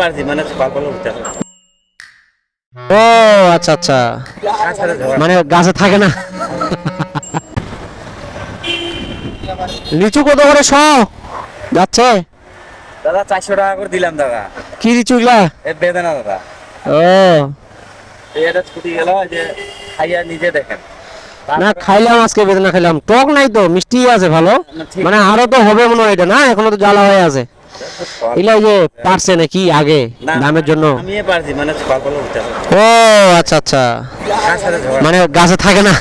পারছি মানে উঠতে ও আচ্ছা আচ্ছা। মানে গাছে থাকে না। লিচু কত করে শ? যাচ্ছে? দাদা চারশো টাকা করে দিলাম দাদা। কি লিচুগুলা এ বেদনা দাদা। ও। এটা ছুটি গেল যে খাইয়া নিজে দেখেন। না খাইলাম আজকে বেদনা খাইলাম। টক নাই তো মিষ্টি আছে ভালো। মানে আরও তো হবে মনে হয় এটা না? এখনও তো জ্বালা হয়ে আছে। যে পারছে নাকি আগে দামের জন্য? আমি পারছি মানে উঠতে ও আচ্ছা আচ্ছা। মানে গাছে থাকে না।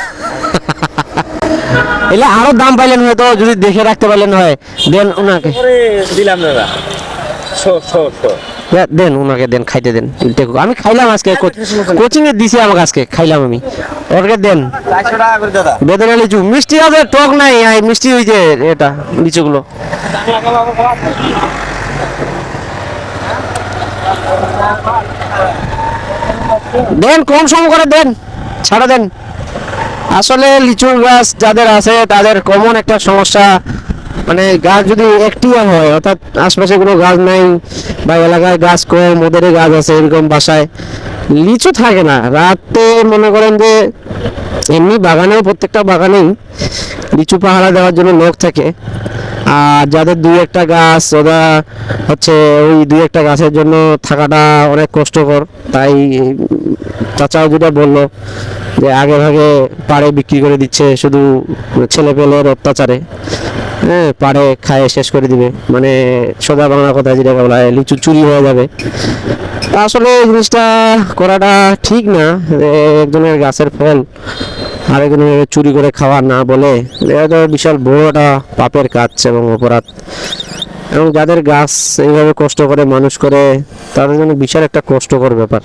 এলে আরও দাম পাইলেন হয়তো যদি দেখে রাখতে পারলেন হয়। দেন ওনাকে। দিলাম দাদা। শো শো শো। দে- দেন ওনাকে দেন খাইতে দেন। দেখো আমি খাইলাম আজকে কোচিং এ দিছে আমাকে আজকে খাইলাম আমি। ওকে দেন। চারশো টাকা করে দাদা। বেদনা লিচু মিষ্টি আছে টক নাই মিষ্টি ওই যে এটা লিচুগুলো। দেন কম সম করে দেন ছাড়া দেন। আসলে লিচুর গাছ যাদের আছে তাদের কমন একটা সমস্যা। মানে গাছ যদি একটিয়া হয়, অর্থাৎ আশপাশে কোনো গাছ নাই বা এলাকায় গাছ কম ওদের গাছ আছে এরকম বাসায়, লিচু থাকে না। রাতে মনে করেন যে এমনি বাগানেও, প্রত্যেকটা বাগানেই লিচু পাহারা দেওয়ার জন্য লোক থাকে। আর যাদের দুই একটা গাছ, ওরা হচ্ছে ওই দুই একটা গাছের জন্য থাকাটা অনেক কষ্টকর। তাই চাচাও যেটা বলল যে আগে ভাগে পাড়ে বিক্রি করে দিচ্ছে, শুধু ছেলে পেলের অত্যাচারে। হ্যাঁ পাড়ে খায় শেষ করে দিবে। মানে সোজা বাংলা কথা যেটা বলা হয়, লিচু চুরি হয়ে যাবে। আসলে এই জিনিসটা করাটা ঠিক না। একজনের গাছের ফল আরেকজনের চুরি করে খাওয়া না বলে এটা তো বিশাল বড় একটা পাপের কাজ এবং অপরাধ। এবং যাদের গাছ এইভাবে কষ্ট করে, মানুষ করে, তাদের জন্য বিশাল একটা কষ্টকর ব্যাপার।